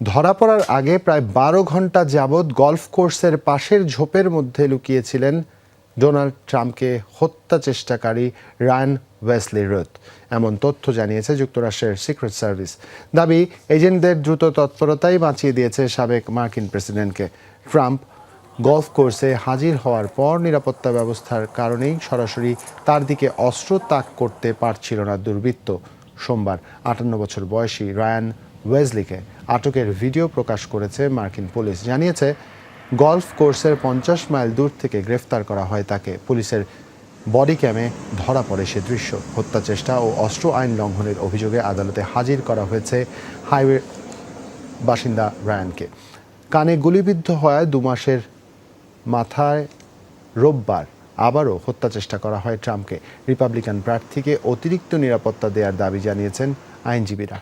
ধরা পড়ার আগে প্রায় বারো ঘণ্টা যাবৎ গলফ কোর্সের পাশের ঝোপের মধ্যে লুকিয়েছিলেন ডোনাল্ড ট্রাম্পকে হত্যা চেষ্টাকারী রায়ান ওয়েসলি রোথ। এমন তথ্য জানিয়েছে যুক্তরাষ্ট্রের সিক্রেট সার্ভিস। দাবি, এজেন্টদের দ্রুত তৎপরতাই বাঁচিয়ে দিয়েছে সাবেক মার্কিন প্রেসিডেন্টকে। ট্রাম্প গলফ কোর্সে হাজির হওয়ার পর নিরাপত্তা ব্যবস্থার কারণেই সরাসরি তার দিকে অস্ত্র তাক করতে পারছিল না দুর্বৃত্ত। সোমবার আটান্ন বছর বয়সী রায়ান ওয়েজলিকে আটকের ভিডিও প্রকাশ করেছে মার্কিন পুলিশ। জানিয়েছে, গলফ কোর্সের পঞ্চাশ মাইল দূর থেকে গ্রেফতার করা হয় তাকে। পুলিশের বডি ক্যামে ধরা পড়ে সে দৃশ্য। হত্যা চেষ্টা ও অস্ত্র আইন লঙ্ঘনের অভিযোগে আদালতে হাজির করা হয়েছে হাইওয়ে বাসিন্দা রায়ানকে। কানে গুলিবিদ্ধ হওয়ায় দু মাসের মাথায় রোববার আবারও হত্যা চেষ্টা করা হয় ট্রাম্পকে। রিপাবলিকান প্রার্থীকে অতিরিক্ত নিরাপত্তা দেওয়ার দাবি জানিয়েছেন আইনজীবীরা।